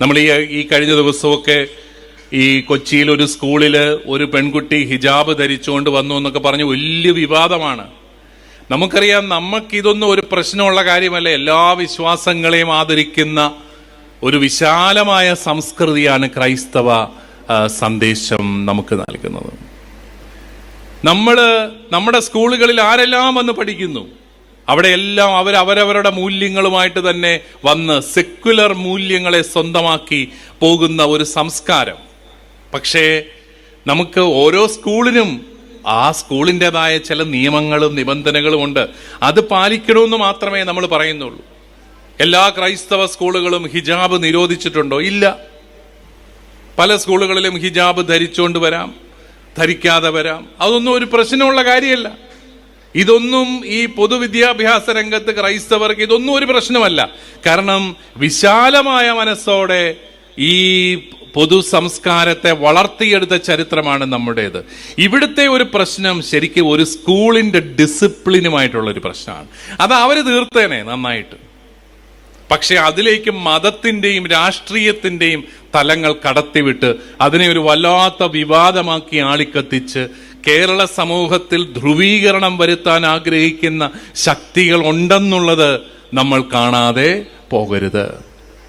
നമ്മൾ ഈ ഈ കഴിഞ്ഞ ദിവസമൊക്കെ ഈ കൊച്ചിയിൽ ഒരു സ്കൂളിൽ ഒരു പെൺകുട്ടി ഹിജാബ് ധരിച്ചുകൊണ്ട് വന്നു എന്നൊക്കെ പറഞ്ഞ് വലിയ വിവാദമാണ്. നമുക്കറിയാം നമുക്കിതൊന്നും ഒരു പ്രശ്നമുള്ള കാര്യമല്ല. എല്ലാ വിശ്വാസങ്ങളെയും ആദരിക്കുന്ന ഒരു വിശാലമായ സംസ്കൃതിയാണ് ക്രൈസ്തവ സന്ദേശം നമുക്ക് നൽകുന്നത്. നമ്മൾ നമ്മുടെ സ്കൂളുകളിൽ ആരെല്ലാം വന്ന് പഠിക്കുന്നു? അവിടെയെല്ലാം അവർ അവരവരുടെ മൂല്യങ്ങളുമായിട്ട് തന്നെ വന്ന് സെക്യുലർ മൂല്യങ്ങളെ സ്വന്തമാക്കി പോകുന്ന ഒരു സംസ്കാരം. പക്ഷേ നമുക്ക് ഓരോ സ്കൂളിനും ആ സ്കൂളിന്റെതായ ചില നിയമങ്ങളും നിബന്ധനകളും ഉണ്ട്. അത് പാലിക്കണമെന്ന് മാത്രമേ നമ്മൾ പറയുന്നുള്ളൂ. എല്ലാ ക്രൈസ്തവ സ്കൂളുകളും ഹിജാബ് നിരോധിച്ചിട്ടുണ്ടോ? ഇല്ല. പല സ്കൂളുകളിലും ഹിജാബ് ധരിച്ചുകൊണ്ട് വരാം ധരിക്കാതെ വരാം. അതൊന്നും ഒരു പ്രശ്നമുള്ള കാര്യമല്ല. ഇതൊന്നും ഈ പൊതുവിദ്യാഭ്യാസ രംഗത്ത് ക്രൈസ്തവർക്ക് ഇതൊന്നും ഒരു പ്രശ്നമല്ല. കാരണം വിശാലമായ മനസ്സോടെ ഈ പൊതു സംസ്കാരത്തെ വളർത്തിയെടുത്ത ചരിത്രമാണ് നമ്മുടേത്. ഇവിടുത്തെ ഒരു പ്രശ്നം ശരിക്കും ഒരു സ്കൂളിന്റെ ഡിസിപ്ലിനുമായിട്ടുള്ള ഒരു പ്രശ്നമാണ്. അത് അവർ തീർത്തേനെ നന്നായിട്ട്. പക്ഷെ അതിലേക്ക് മതത്തിന്റെയും രാഷ്ട്രീയത്തിന്റെയും തലങ്ങൾ കടത്തിവിട്ട് അതിനെ ഒരു വല്ലാത്ത വിവാദമാക്കി ആളിക്കത്തിച്ച് കേരള സമൂഹത്തിൽ ധ്രുവീകരണം വരുത്താൻ ആഗ്രഹിക്കുന്ന ശക്തികൾ ഉണ്ടെന്നുള്ളത് നമ്മൾ കാണാതെ പോകരുത്.